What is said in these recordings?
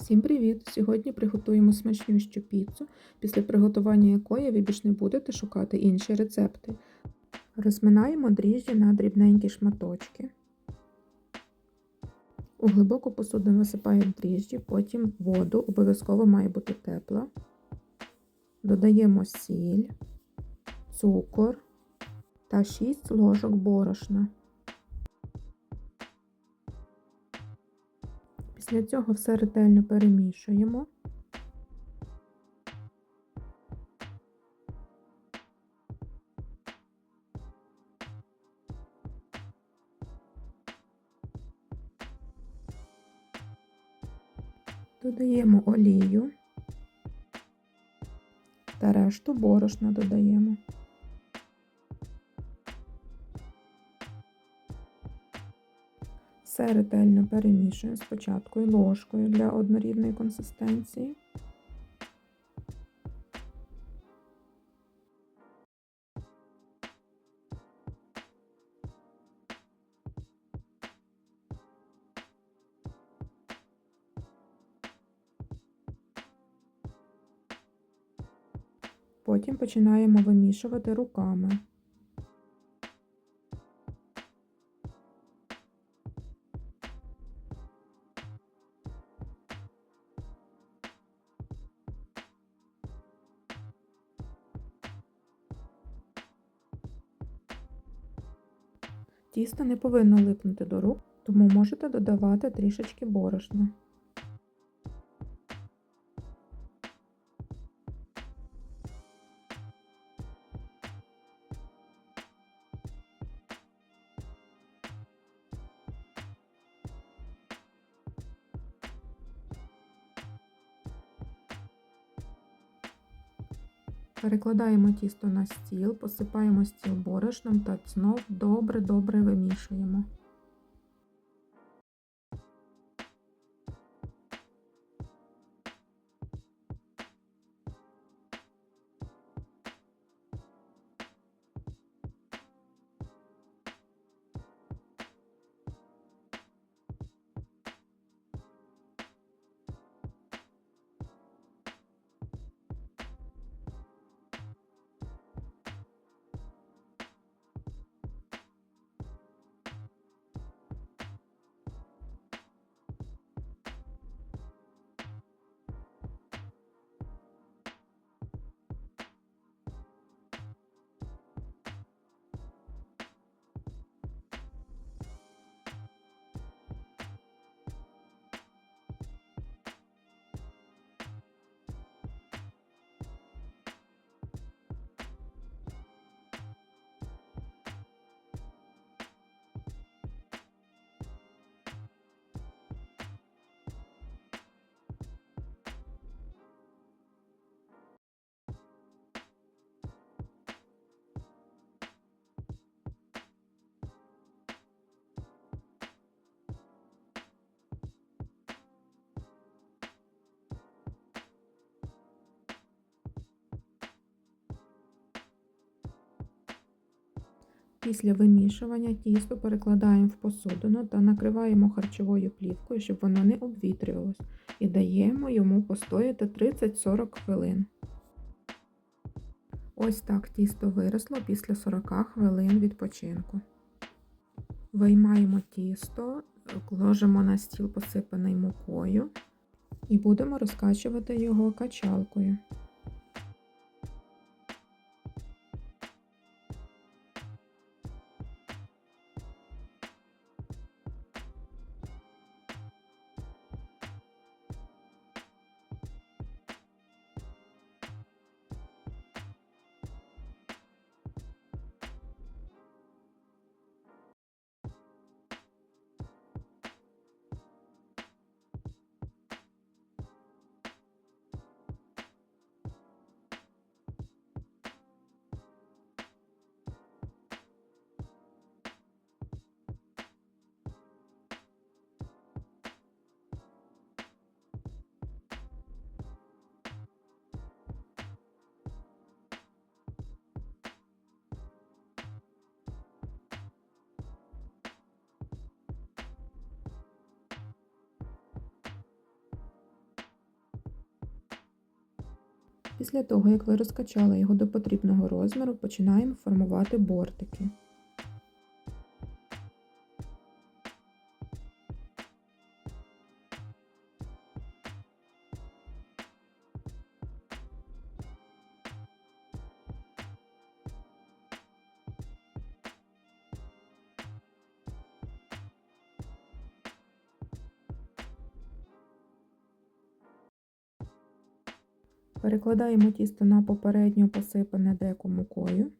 Всім привіт! Сьогодні приготуємо смачнющу піцу, після приготування якої ви більш не будете шукати інші рецепти. Розминаємо дріжджі на дрібненькі шматочки. У глибоку посуду насипаємо дріжджі, потім воду, обов'язково має бути тепла. Додаємо сіль, цукор та 6 ложок борошна. Після цього все ретельно перемішуємо. Додаємо олію та решту борошна додаємо. Все ретельно перемішуємо спочатку ложкою для однорідної консистенції. Потім починаємо вимішувати руками. Тісто не повинно липнути до рук, тому можете додавати трішечки борошна. Перекладаємо тісто на стіл, посипаємо стіл борошном та знов добре-добре вимішуємо. Після вимішування тісто перекладаємо в посудину та накриваємо харчовою плівкою, щоб воно не обвітрювалось, і даємо йому постояти 30-40 хвилин. Ось так тісто виросло після 40 хвилин відпочинку. Виймаємо тісто, ложимо на стіл посипаний мукою і будемо розкачувати його качалкою. Після того, як ви розкачали його до потрібного розміру, починаємо формувати бортики. Перекладаємо тісто на попередньо посипане деко мукою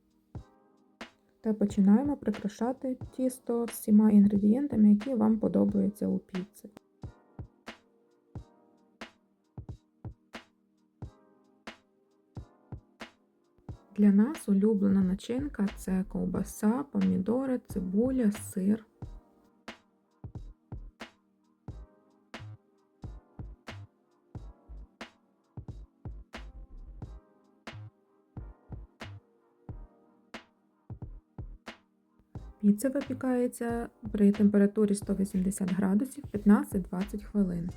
та починаємо прикрашати тісто всіма інгредієнтами, які вам подобаються у піці. Для нас улюблена начинка це ковбаса, помідори, цибуля, сир. Піца випікається при температурі 180 градусів 15-20 хвилин.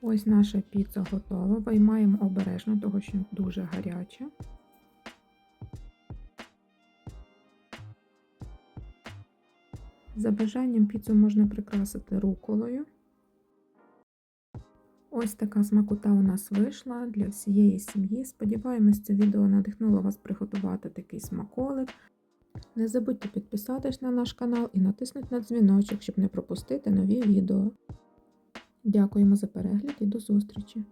Ось наша піца готова. Виймаємо обережно, тому що дуже гаряча. За бажанням піцу можна прикрасити руколою. Ось така смакота у нас вийшла для всієї сім'ї. Сподіваємось, це відео надихнуло вас приготувати такий смаколик. Не забудьте підписатись на наш канал і натиснути на дзвіночок, щоб не пропустити нові відео. Дякуємо за перегляд і до зустрічі!